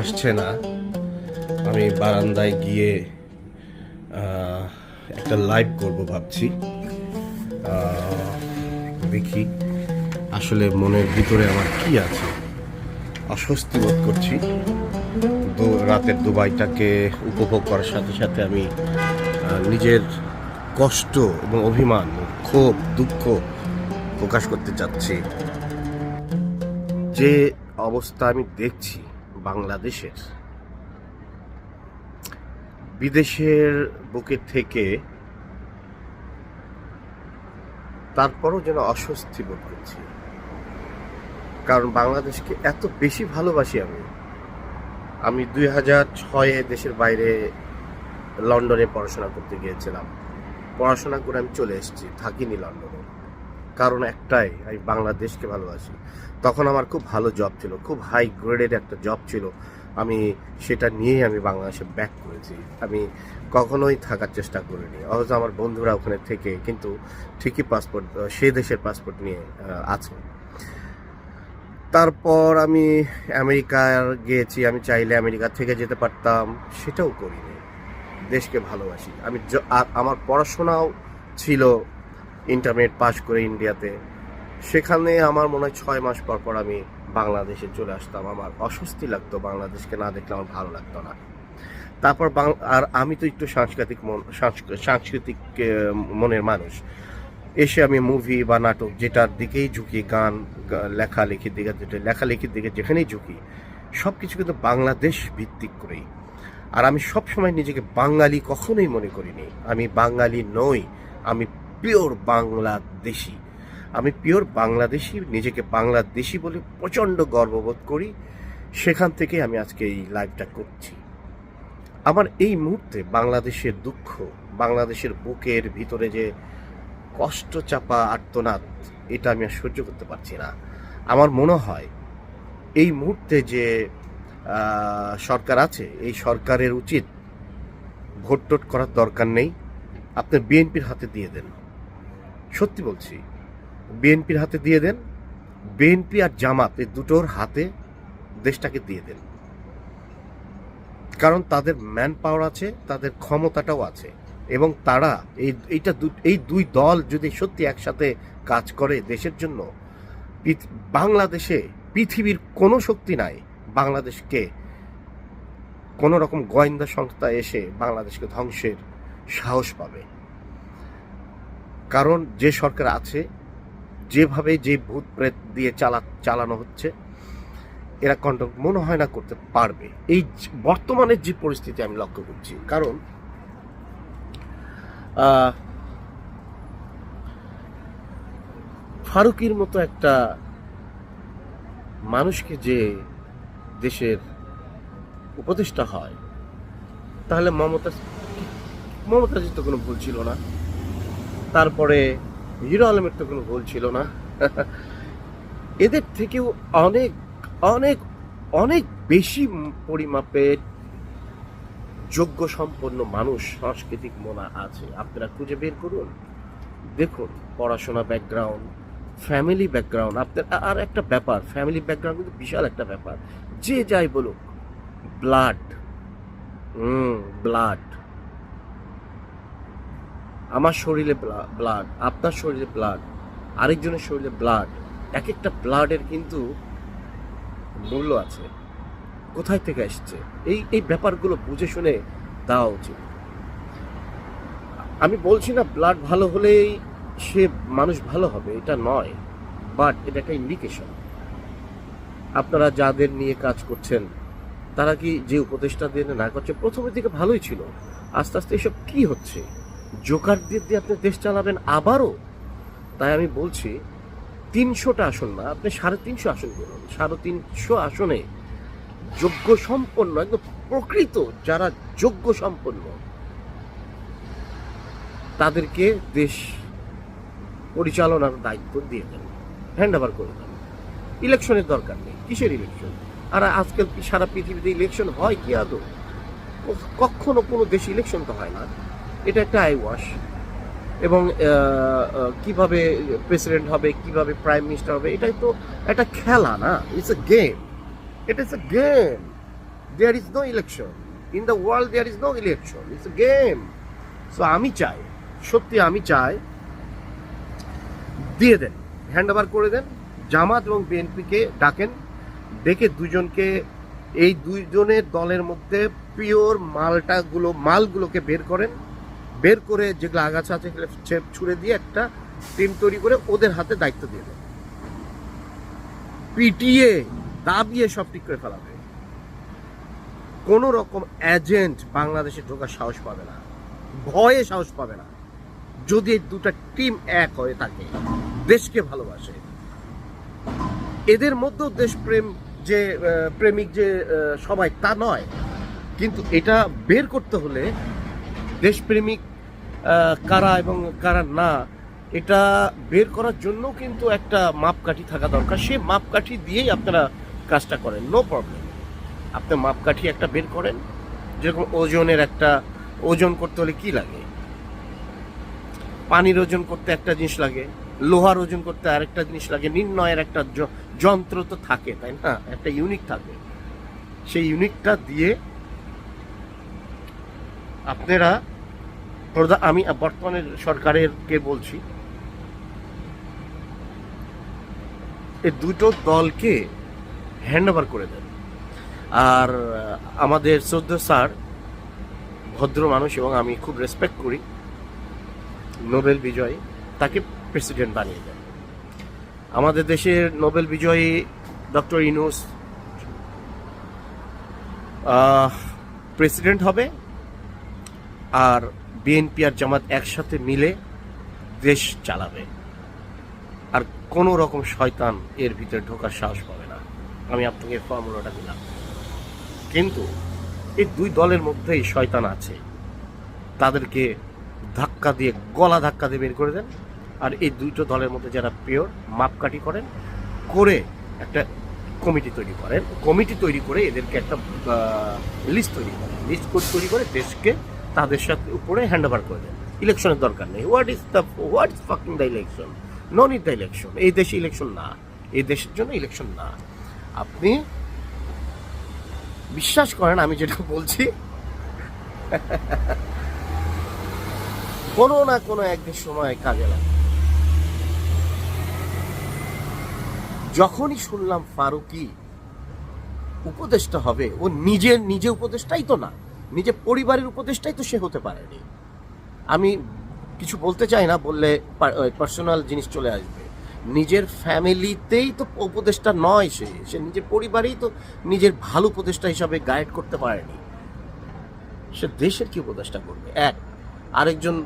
আসছে না। আমি বারান্দায় গিয়ে একটা লাইভ করব ভাবছি। দেখি আসলে মনের ভিতরে আমার কি আছে। অস্বস্তি বোধ করছি। রাতের দুবাইটাকে উপভোগ করার সাথে সাথে আমি নিজের কষ্ট এবং অভিমান, ক্ষোভ, দুঃখ প্রকাশ করতে চাচ্ছি। যে অবস্থা আমি দেখছি বাংলাদেশের। বিদেশের বুকে থেকে তারপরও যেন অস্বস্তি বোধ করছি। কারণ বাংলাদেশকে এত বেশি ভালোবাসি আমি। আমি দুই হাজার ছয়ে দেশের বাইরে লন্ডনে পড়াশোনা করতে গিয়েছিলাম। পড়াশোনা করে আমি চলে এসেছি, থাকিনি লন্ডনে। কারণ একটাই, আমি বাংলাদেশকে ভালোবাসি। তখন আমার খুব ভালো জব ছিল, খুব হাই গ্রেডের একটা জব ছিল। আমি সেটা নিয়েই আমি বাংলাদেশে ব্যাক করেছি। আমি কখনোই থাকার চেষ্টা করিনি। অথচ আমার বন্ধুরা ওখানে থেকে, কিন্তু ঠিকই পাসপোর্ট সে দেশের পাসপোর্ট নিয়ে আছে। তারপর আমি আমেরিকার গিয়েছি, আমি চাইলে আমেরিকা থেকে যেতে পারতাম, সেটাও করিনি। দেশকে ভালোবাসি। আমি আমার পড়াশোনাও ছিল ইন্টারমিডিয়েট পাস করে ইন্ডিয়াতে। সেখানে আমার মনে হয় ছয় মাস পর পর আমি বাংলাদেশে চলে আসতাম। আমার অস্বস্তি লাগতো বাংলাদেশকে না দেখলে আমার ভালো লাগতো না। তারপর আর আমি তো একটু সাংস্কৃতিক মন সাংস্ক- সাংস্কৃতিক মনের মানুষ। এসে আমি মুভি বা নাটক যেটার দিকেই ঝুঁকি, গান লেখালেখির দিকে যেটা লেখালেখির দিকে যেখানেই ঝুঁকি সব কিছু কিন্তু বাংলাদেশ ভিত্তিক করেই। আর আমি সব সময় নিজেকে বাঙালি কখনোই মনে করিনি। আমি বাঙালি নই। আমি পিওর বাংলাদেশি। আমি পিওর বাংলাদেশি, নিজেকে বাংলাদেশি বলে প্রচণ্ড গর্ববোধ করি। সেখান থেকে আমি আজকে এই লাইভটা করছি। আমার এই মুহূর্তে বাংলাদেশের দুঃখ, বাংলাদেশের বুকের ভিতরে যে কষ্ট চাপা আর্তনাদ, এটা আমি আর সহ্য করতে পারছি না। আমার মনে হয় এই মুহূর্তে যে সরকার আছে, এই সরকারের উচিত ভোট টোট করার দরকার নেই। আপনি বিএনপির হাতে দিয়ে দেন। সত্যি বলছি, বিএনপির হাতে দিয়ে দেন, বিএনপি আর জামাত এই দুটোর হাতে দেশটাকে দিয়ে দেন। কারণ তাদের ম্যান পাওয়ার আছে, তাদের ক্ষমতাটাও আছে, এবং তারা এই, এইটা এই দুই দল যদি সত্যি একসাথে কাজ করে দেশের জন্য বাংলাদেশে পৃথিবীর কোনো শক্তি নাই, বাংলাদেশকে কোনো রকম গোয়েন্দা সংস্থা এসে বাংলাদেশকে ধ্বংসের সাহস পাবে। কারণ যে সরকার আছে যেভাবে যে ভূত প্রেত দিয়ে চালা, চালানো হচ্ছে, এরা কন্ট্রোল মনে হয় না করতে পারবে। এই বর্তমানের যে পরিস্থিতি আমি লক্ষ্য করছি, কারণ ফারুকির মতো একটা মানুষকে যে দেশের উপদেষ্টা হয়, তাহলে মমতা মমতাজির তো কোনো ভুল ছিল না। তারপরে হিরো আলমের তো কোনো ভুল ছিল না। এদের থেকেও অনেক অনেক অনেক বেশি পরিমাপের যোগ্য সম্পন্ন মানুষ সাংস্কৃতিক মনা আছে। আপনারা খুঁজে বের করুন। দেখুন, পড়াশোনা ব্যাকগ্রাউন্ড ফ্যামিলি ব্যাকগ্রাউন্ড আপনার আর একটা ব্যাপার ফ্যামিলি ব্যাকগ্রাউন্ড কিন্তু বিশাল একটা ব্যাপার। যে যাই বলুক ব্লাড হুম ব্লাড আমার শরীরে ব্লাড আপনার শরীরে ব্লাড আরেকজনের শরীরে ব্লাড এক একটা ব্লাডের কিন্তু মূল্য আছে। কোথায় থেকে আসছে এই এই ব্যাপারগুলো বুঝে শুনে দেওয়া উচিত। আমি বলছি না ব্লাড ভালো হলেই সে মানুষ ভালো হবে, এটা নয় বাট এটা একটা ইন্ডিকেশন আপনারা যাদের নিয়ে কাজ করছেন, তারা কি যে উপদেশটা দিয়ে না করছে, প্রথমের দিকে ভালোই ছিল, আস্তে আস্তে এসব কি হচ্ছে? জোকার দিয়ে আপনি দেশ চালাবেন আবারও? তাই আমি বলছি, তিনশোটা আসন না, আপনি সাড়ে তিনশো আসন করুন। সাড়ে তিনশো আসনে যোগ্য সম্পন্ন, একদম প্রকৃত যারা যোগ্য সম্পন্ন, তাদেরকে দেশ পরিচালনার দায়িত্ব দিয়ে দেন। হ্যান্ড ওভার করে দেন। ইলেকশনের দরকার নেই। কিসের ইলেকশন? আর আজকাল কি সারা পৃথিবীতে ইলেকশন হয় কি আদৌ? কখনো কোনো দেশে ইলেকশন তো হয় না। এটা একটা আই ওয়াশ এবং কীভাবে প্রেসিডেন্ট হবে, কীভাবে প্রাইম মিনিস্টার হবে, এটাই তো একটা খেলা না। It's a game it is a game there is no election in the world there is no election it's a game so আমি চাই, সত্যি আমি চাই, দিয়ে দেন হ্যান্ড ওভার করে দেন। জামাত এবং বিএনপিকে ডাকেন, ডেকে দুজনকে, এই দুইজনের দলের মধ্যে পিওর মালটাগুলো, মালগুলোকে বের করেন। বের করে যেগুলো আগাছা আছে সেগুলো ছুড়ে দিয়ে একটা টিম তৈরি করে ওদের হাতে দায়িত্ব দিয়ে দেন পিটিয়ে দাবিয়ে সব ঠিক করে ফেলাবে। কোন রকম এজেন্ট বাংলাদেশে ঢোকার সাহস পাবে না। ভয়ে সাহস পাবে না। যদি এই দুটা টিম এক হয়ে থাকে, দেশকে ভালোবাসে। এদের মধ্যেও দেশপ্রেম যে প্রেমিক যে সবাই তা নয়। কিন্তু এটা বের করতে হলে দেশপ্রেমিক কারা এবং কারা না, এটা বের করার জন্য কিন্তু একটা মাপকাঠি থাকা দরকার। সেই মাপকাঠি দিয়েই আপনারা কাজটা করেন নো প্রবলেম আপনি মাপকাঠি একটা বের করেন, যেরকম ওজনের একটা, ওজন করতে হলে কি লাগে? পানির ওজন করতে একটা জিনিস লাগে, লোহার ওজন করতে আরেকটা জিনিস লাগে, নির্ণয়ের একটা যন্ত্র তো থাকে, তাই না? একটা ইউনিট থাকে। সেই ইউনিটটা দিয়ে আপনারা প্রধা- আমি বর্তমানের সরকারের কে বলছি এই দুটো দলকে হ্যান্ড ওভার করে দেন। আর আমাদের শ্রদ্ধ স্যার ভদ্র মানুষ এবং আমি খুব রেসপেক্ট করি, নোবেল বিজয়ী, তাকে প্রেসিডেন্ট বানিয়ে দেন। আমাদের দেশের নোবেল বিজয়ী ডক্টর ইনুস প্রেসিডেন্ট হবে, আর বিএনপি আর জামাত একসাথে মিলে দেশ চালাবে। আর কোনো রকম শয়তান এর ভিতরে ঢোকার সাহস পাবে না। আমি আপনাকে ফর্মুলাটা দিলাম। কিন্তু এই দুই দলের মধ্যেই শয়তান আছে। তাদেরকে ধাক্কা দিয়ে, গলা ধাক্কা দিয়ে বের করে দেন। আর এই দুটো দলের মধ্যে যারা পিওর মাপকাঠি করেন, করে একটা কমিটি তৈরি করেন। কমিটি তৈরি করে এদেরকে একটা লিস্ট তৈরি করেন। লিস্ট তৈরি করে দেশকে তাদের সাথে উপরে হ্যান্ড ওভার করে দেন। ইলেকশনের দরকার নেই। What is the what is fucking the election no need the election এই দেশে ইলেকশন না। এই দেশের জন্য ইলেকশন না। আপনি বিশ্বাস করেন আমি যেটা বলছি? কোনো না কোনো একদিন সময় কাজে লাগে যখনই শুনলাম ফারুকি উপদেষ্টা হবে, ও নিজের, নিজে উপদেষ্টাই তো না। নিজে পরিবারের উপদেষ্টাই তো সে হতে পারেনি। আমি কিছু বলতে চাই না, বললে পার্সোনাল জিনিস চলে আসবে। নিজের ফ্যামিলিতেই তো উপদেষ্টা নয় সে। সে নিজের পরিবারেই তো নিজের ভালো উপদেষ্টা হিসাবে গাইড করতে পারেনি। সে দেশের কি উপদেষ্টা করবে? এক, আরেকজন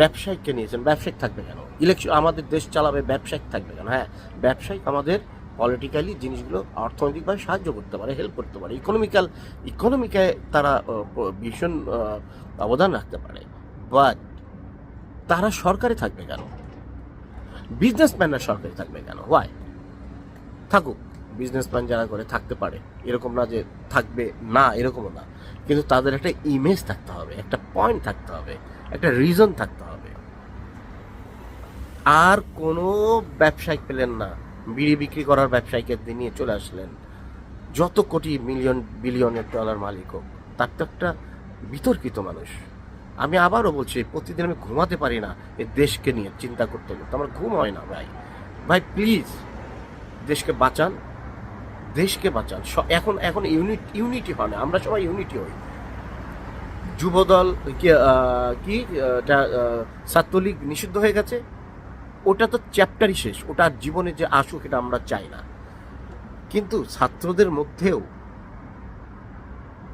ব্যবসায়িককে নিয়েছেন। ব্যবসায়িক থাকবে কেন? ইলেকশন আমাদের দেশ চালাবে, ব্যবসায়িক থাকবে কেন? হ্যাঁ ব্যবসায়িক আমাদের পলিটিক্যালি জিনিসগুলো অর্থনৈতিকভাবে সাহায্য করতে পারে হেল্প করতে পারে। ইকোনমিক্যাল ইকোনমিকে তারা ভীষণ অবদান রাখতে পারে। বাট তারা সরকারে থাকবে কেন? বিজনেসম্যানরা সরকারে থাকবে কেন? ওয়াই থাকুক বিজনেসম্যান যারা করে থাকতে পারে। এরকম না যে থাকবে না, এরকমও না। কিন্তু তাদের একটা ইমেজ থাকতে হবে, একটা পয়েন্ট থাকতে হবে, একটা রিজন থাকতে হবে। আর কোনো ব্যবসায়িক পেলেন না। বিড়ি বিক্রি করার ব্যবসায়ীকে নিয়ে চলে আসলেন। যত কোটি মিলিয়ন, বিলিয়নের ডলার মালিক হোক, তার তো একটা বিতর্কিত মানুষ। আমি আবারও বলছি, প্রতিদিন আমি ঘুমাতে পারি না এই দেশকে নিয়ে চিন্তা করতে করতে আমার ঘুম হয় না ভাই। ভাই প্লিজ দেশকে বাঁচান দেশকে বাঁচান। এখন এখন ইউনিট ইউনিটি হয় না। আমরা সবাই ইউনিটি হই। যুবদল, কি ছাত্রলীগ নিষিদ্ধ হয়ে গেছে। ওটা তো চ্যাপ্টারই শেষ। ওটা জীবনে যে আসুক এটা আমরা চাই না। কিন্তু ছাত্রদের মধ্যেও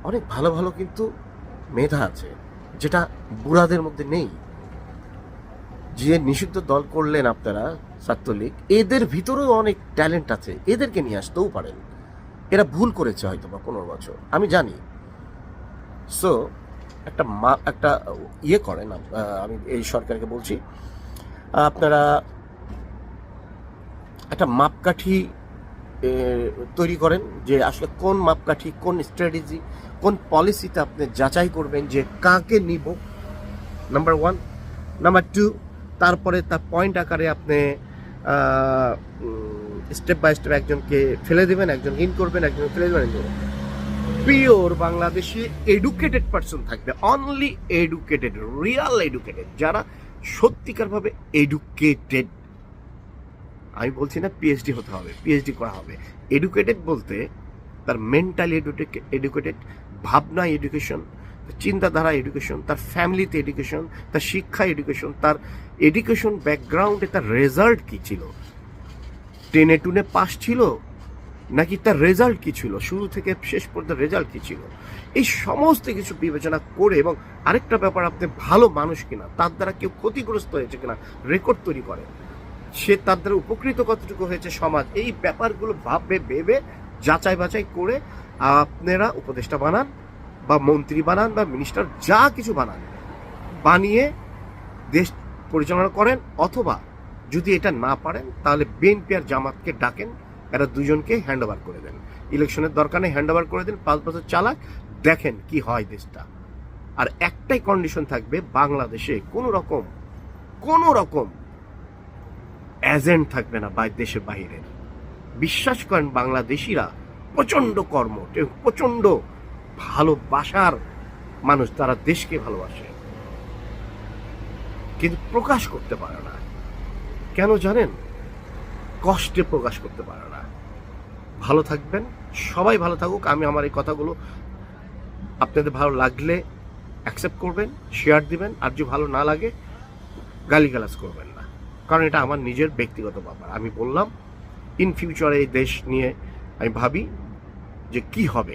অনেক ভালো ভালো কিন্তু মেধা আছে, যেটা বুড়াদের মধ্যে নেই। যে নিষিদ্ধ দল করলেন আপনারা, ছাত্রলীগ, এদের ভিতরেও অনেক ট্যালেন্ট আছে। এদেরকে নিয়ে আসতেও পারেন। এরা ভুল করেছে হয়তো বা পনেরো বছর, আমি জানি। সো একটা মা, একটা ইয়ে করেন আমি এই সরকারকে বলছি আপনারা একটা মাপকাঠি তৈরি করেন যে আসলে কোন মাপকাঠি, কোন স্ট্র্যাটেজি কোন পলিসিতে আপনি যাচাই করবেন যে কাকে নিব নাম্বার ওয়ান নাম্বার টু তারপরে তার পয়েন্ট আকারে আপনি স্টেপ বাই স্টেপ একজনকে ফেলে দেবেন, একজন ইন করবেন, একজন ফেলে দেবেন, একজন পিওর বাংলাদেশে এডুকেটেড পার্সন থাকবে অনলি এডুকেটেড রিয়াল এডুকেটেড যারা সত্যিকারভাবে এডুকেটেড আমি বলছি না পিএইচডি হতে হবে পিএইচডি করা হবে। এডুকেটেড বলতে তার মেন্টালি এডুকেটেড ভাবনা এডুকেশন চিন্তাধারা এডুকেশন তার ফ্যামিলিতে এডুকেশন তার শিক্ষা এডুকেশন তার এডুকেশন ব্যাকগ্রাউন্ডে তার রেজাল্ট কি ছিল? টেনে টুনে পাস ছিল নাকি তার রেজাল্ট কি ছিল? শুরু থেকে শেষ পর্যন্ত রেজাল্ট কি ছিল? এই সমস্ত কিছু বিবেচনা করে এবং আরেকটা ব্যাপার, আপনি ভালো মানুষ কিনা, তার দ্বারা কেউ ক্ষতিগ্রস্ত হয়েছে কিনা রেকর্ড তৈরি করে। সে তার দ্বারা উপকৃত কতটুকু হয়েছে সমাজ, এই ব্যাপারগুলো ভাববে, ভেবে, যাচাই বাছাই করে আপনারা উপদেষ্টা বানান বা মন্ত্রী বানান বা মিনিস্টার যা কিছু বানান, বানিয়ে দেশ পরিচালনা করেন। অথবা যদি এটা না পারেন, তাহলে বিএনপি আর জামাতকে ডাকেন। এরা দুজনকে হ্যান্ড ওভার করে দেন। ইলেকশনের দরকার নেই হ্যান্ড ওভার করে দেন, পাঁচ বছর চালাক, দেখেন কি হয় দেশটা। আর একটাই কন্ডিশন থাকবে, বাংলাদেশে কোনো রকম কোনো রকম এজেন্ট থাকবে না বাই দেশের বাহিরের বিশ্বাস করেন, বাংলাদেশিরা প্রচণ্ড কর্ম এবং প্রচণ্ড ভালোবাসার মানুষ, তারা দেশকে ভালোবাসে। কিন্তু প্রকাশ করতে পারে না। কেন জানেন? কষ্টে প্রকাশ করতে পারে না। ভালো থাকবেন, সবাই ভালো থাকুক, আমি আমার এই কথাগুলো আপনাদের ভালো লাগলে অ্যাকসেপ্ট করবেন শেয়ার দিবেন, আর যদি ভালো না লাগে, গালিগালাজ করবেন না। কারণ এটা আমার নিজের ব্যক্তিগত ব্যাপার। আমি বললাম ইন ফিউচারে এই দেশ নিয়ে আমি ভাবি যে কি হবে।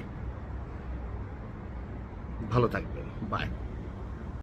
ভালো থাকবেন। বাই